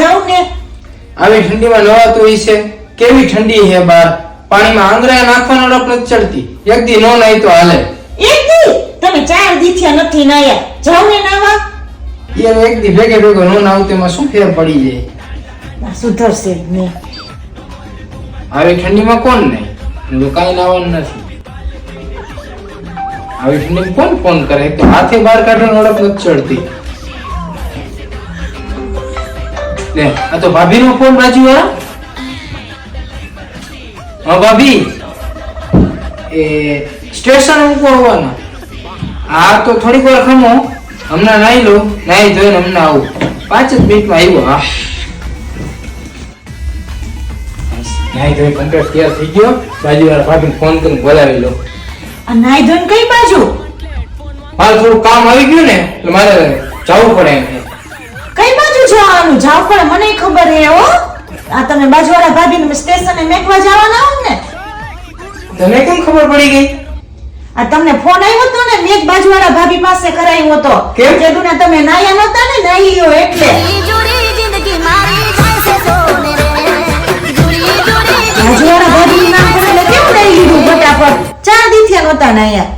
જાઉં ને? આવી ઠંડીમાં નવાતું હોય છે. કેવી ઠંડી છે બાર? પાણીમાં આંગળા નાખવાનો ડપ નથી ચડતી. એક દી નો નાય તો હાલે. એક દી? તમે ચાર દી થયા નથી નાયા. જાઉં ને નાવા? એ એક દી ભેગે ભેગો નો નાવ તેમાં શું ફેર પડી જાય? સુધરશે ને આવી ઠંડીમાં કોણ નહીં તો કાંઈ નાવાનું નથી. આવી ઠંડીમાં કોણ ફોન કરે? તો હાથે બહાર કાઢવાનો ઓળખ નથી ચડતી. લે આ તો ભાભીનો ફોન બાજુ હા. ભાભી. એ સ્ટેશન ઉપર આવવાના હા તો થોડીક વાર ખમો. હમણાં નાઈ લઉં નાઈ ધોઈને હમણાં આવું. પાંચ જ મિનિટમાં આવ્યો હા. નાઈ ધોઈ કમ્પ્લીટ તૈયાર થઈ ગયો. બાજુવાળા ભાભી ફોન કરીને બોલાવી લો. આ નાઈ ધોઈને કઈ બાજુ? મારે થોડું કામ આવી ગયું ને એટલે મારે જવું પડે એમ. બાજુ જવાનું? જાવ પણ મને ખબર હે હો. આ તમે બાજુવાળા ભાભીને સ્ટેશને મેકવા જવાના હો ને? તને કેમ ખબર પડી ગઈ? આ તમને ફોન આવ્યો તો ને મેક બાજુવાળા ભાભી પાસે કરાયો હતો. કેમ? કીધું ને તમે નાયા નતા ને નાઈ લ્યો એટલે જુડી જિંદગી મારી જાય છે સોને રે. જુડી જુડી બાજુવાળા ભાભી નામ પડે કેમ નાઈ લીધું ફટાફટ? ચાર દી થયા નતા નાયા.